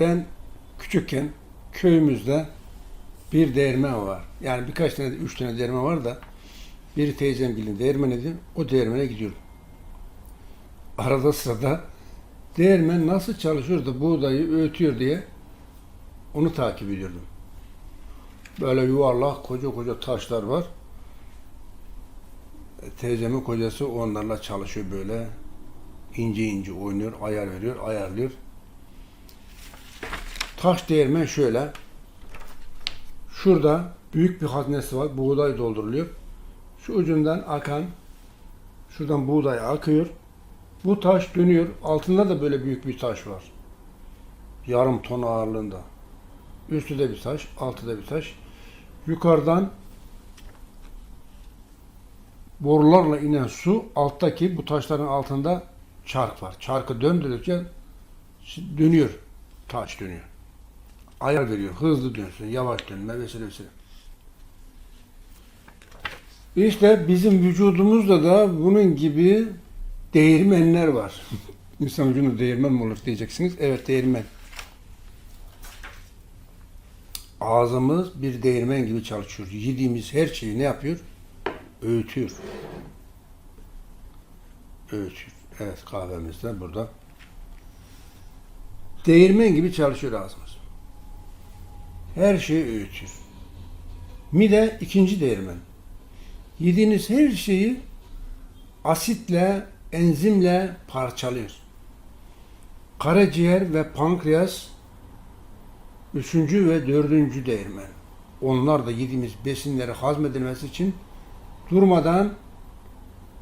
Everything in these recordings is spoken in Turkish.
Ben küçükken köyümüzde bir değirmen var. Yani birkaç tane, üç tane değirmen var da biri teyzem bilin değirmeniydi. O değirmene gidiyorum. Arada sırada değirmen nasıl çalışıyor da buğdayı öğütüyor diye onu takip ediyordum. Böyle yuvarlak koca koca taşlar var. E, Teyzemin kocası onlarla çalışıyor böyle. ince ince oynuyor, ayar veriyor, ayarlıyor. Taş değirmen şöyle. Şurada büyük bir haznesi var. Buğday dolduruluyor. Şu ucundan akan şuradan buğday akıyor. Bu taş dönüyor. Altında da böyle büyük bir taş var. Yarım ton ağırlığında. Üstü de bir taş, altı da bir taş. Yukarıdan borularla inen su alttaki bu taşların altında çark var. Çarkı döndürürken dönüyor. Taş dönüyor. Ayar veriyor. Hızlı dönsün, yavaş dönme vesaire vesaire. İşte bizim vücudumuzda da bunun gibi değirmenler var. İnsan vücudunda değirmen mi olur diyeceksiniz. Evet değirmen. Ağzımız bir değirmen gibi çalışıyor. Yediğimiz her şeyi ne yapıyor? Öğütüyor. Öğütüyor. Evet kahvemiz de burada. Değirmen gibi çalışıyor ağzımız. Her şeyi öğütüyor. Mide ikinci değirmen. Yediğiniz her şeyi asitle, enzimle parçalıyor. Karaciğer ve pankreas üçüncü ve dördüncü değirmen. Onlar da yediğimiz besinleri hazmedilmesi için durmadan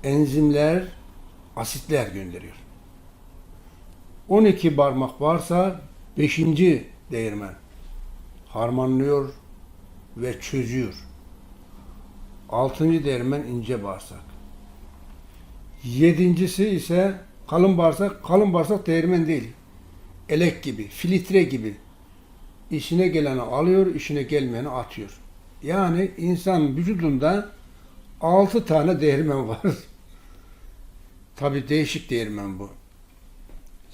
enzimler, asitler gönderiyor. 12 parmak varsa 5. değirmen harmanlıyor ve çözüyor. 6. değirmen ince bağırsak. Yedincisi ise kalın bağırsak. Kalın bağırsak değirmen değil. Elek gibi, filtre gibi. İşine geleni alıyor, işine gelmeyeni atıyor. Yani insan vücudunda altı tane değirmen var. Tabi değişik değirmen bu.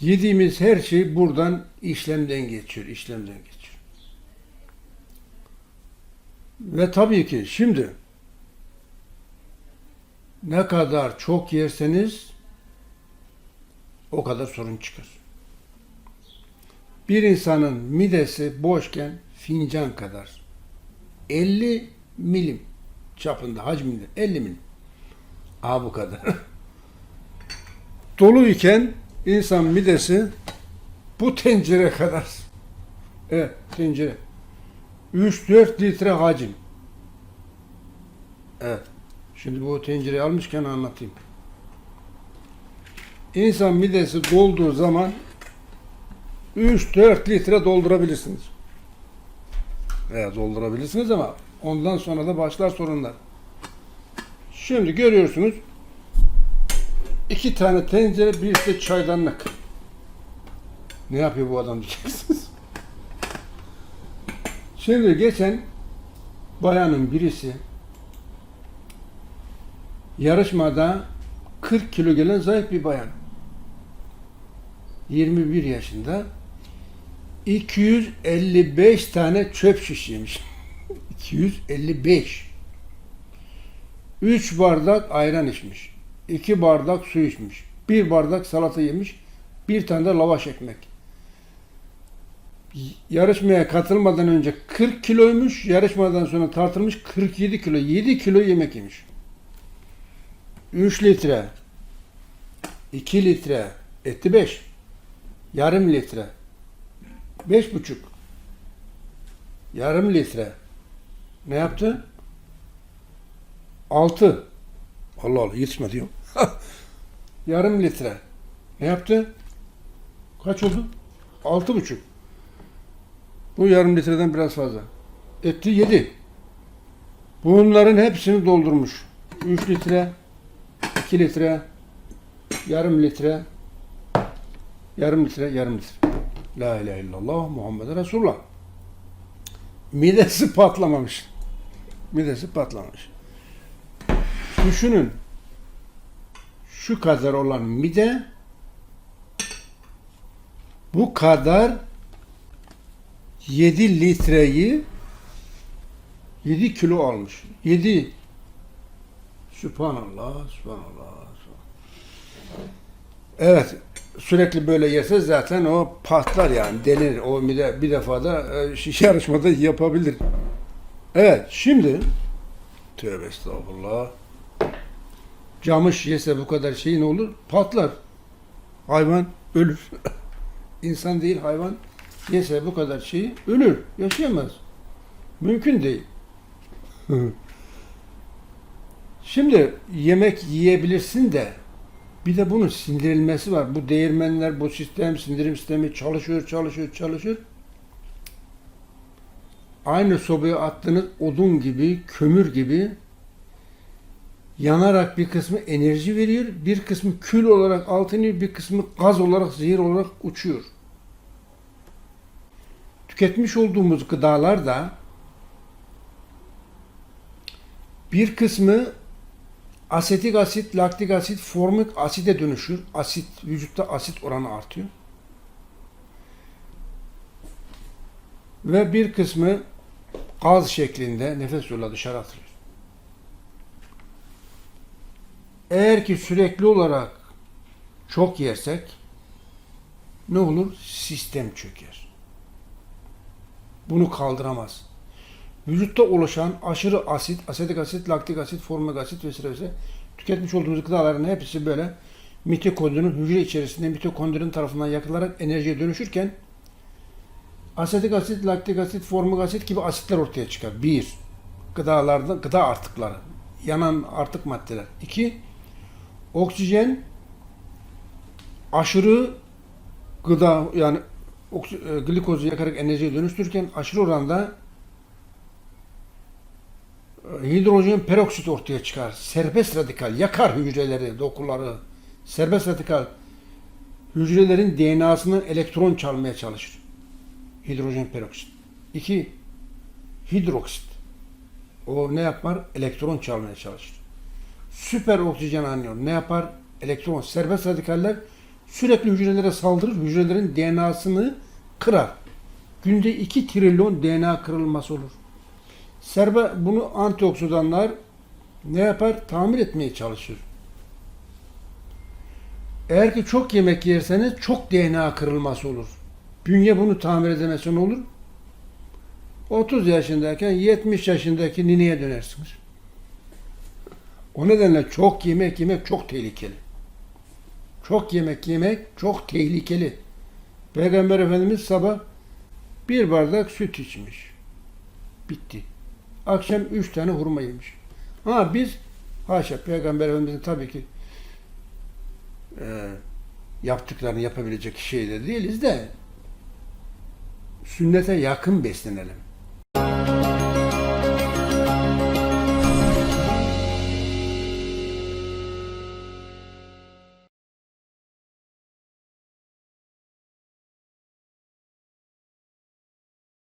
Yediğimiz her şey buradan işlemden geçiyor, işlemden geçiyor. Ve tabii ki şimdi ne kadar çok yerseniz o kadar sorun çıkar. Bir insanın midesi boşken fincan kadar 50 milim çapında hacminde 50 milim. Aa bu kadar. Dolu iken insan midesi bu tencere kadar. Evet tencere. 3-4 litre hacim. Evet. Şimdi bu tencereyi almışken anlatayım. İnsan midesi dolduğu zaman 3-4 litre doldurabilirsiniz. Evet doldurabilirsiniz ama ondan sonra da başlar sorunlar. Şimdi görüyorsunuz iki tane tencere bir de çaydanlık. Ne yapıyor bu adam diyeceksiniz. Şimdi geçen bayanın birisi yarışmada 40 kilo gelen zayıf bir bayan. 21 yaşında 255 tane çöp şiş yemiş. 255. 3 bardak ayran içmiş. 2 bardak su içmiş. 1 bardak salata yemiş. Bir tane de lavaş ekmek. Yarışmaya katılmadan önce 40 kiloymuş. Yarışmadan sonra tartılmış 47 kilo. 7 kilo yemek yemiş. 3 litre, 2 litre, etti 5, yarım litre, beş buçuk, yarım litre. Ne yaptı? 6. Allah Allah yetişmedi yok. yarım litre. Ne yaptı? Kaç oldu? Altı buçuk. Bu yarım litreden biraz fazla. Etti 7. Bunların hepsini doldurmuş. 3 litre, 2 litre, yarım litre, yarım litre, yarım litre. La ilahe illallah Muhammed Resulullah. Midesi patlamamış. Midesi patlamamış. Düşünün. Şu kadar olan mide bu kadar 7 litreyi 7 kilo almış. 7 Sübhanallah, Sübhanallah. Evet, sürekli böyle yese zaten o patlar yani denir. O bir, de, bir defa da e, yarışmada yapabilir. Evet, şimdi tövbe estağfurullah. Camış yese bu kadar şey ne olur? Patlar. Hayvan ölür. İnsan değil hayvan yese bu kadar şeyi ölür. Yaşayamaz. Mümkün değil. Şimdi yemek yiyebilirsin de bir de bunun sindirilmesi var. Bu değirmenler, bu sistem, sindirim sistemi çalışıyor, çalışıyor, çalışıyor. Aynı sobaya attığınız odun gibi, kömür gibi yanarak bir kısmı enerji veriyor, bir kısmı kül olarak iniyor, bir kısmı gaz olarak, zehir olarak uçuyor. Tüketmiş olduğumuz gıdalar da bir kısmı asetik asit, laktik asit, formik aside dönüşür. Asit, vücutta asit oranı artıyor. Ve bir kısmı gaz şeklinde nefes yoluyla dışarı atılıyor. Eğer ki sürekli olarak çok yersek ne olur? Sistem çöker. Bunu kaldıramaz. Vücutta oluşan aşırı asit, asetik asit, laktik asit, formik asit vesaire vesaire tüketmiş olduğumuz gıdaların hepsi böyle mitokondrinin hücre içerisinde mitokondrinin tarafından yakılarak enerjiye dönüşürken asetik asit, laktik asit, formik asit gibi asitler ortaya çıkar. Bir, gıdalarda gıda artıkları, yanan artık maddeler. İki, oksijen aşırı gıda yani glikozu yakarak enerjiye dönüştürürken aşırı oranda e, hidrojen peroksit ortaya çıkar. Serbest radikal yakar hücreleri, dokuları. Serbest radikal hücrelerin DNA'sından elektron çalmaya çalışır. Hidrojen peroksit. İki, hidroksit. O ne yapar? Elektron çalmaya çalışır. Süper oksijen anyon ne yapar? Elektron. Serbest radikaller sürekli hücrelere saldırır. Hücrelerin DNA'sını kırar. Günde 2 trilyon DNA kırılması olur. Serbe bunu antioksidanlar ne yapar? Tamir etmeye çalışır. Eğer ki çok yemek yerseniz çok DNA kırılması olur. Bünye bunu tamir edemezse ne olur? 30 yaşındayken 70 yaşındaki nineye dönersiniz. O nedenle çok yemek yemek çok tehlikeli. Çok yemek yemek çok tehlikeli. Peygamber Efendimiz sabah bir bardak süt içmiş. Bitti. Akşam üç tane hurma yemiş. Ha biz haşa Peygamber Efendimiz'in tabii ki e, yaptıklarını yapabilecek şeyde değiliz de sünnete yakın beslenelim.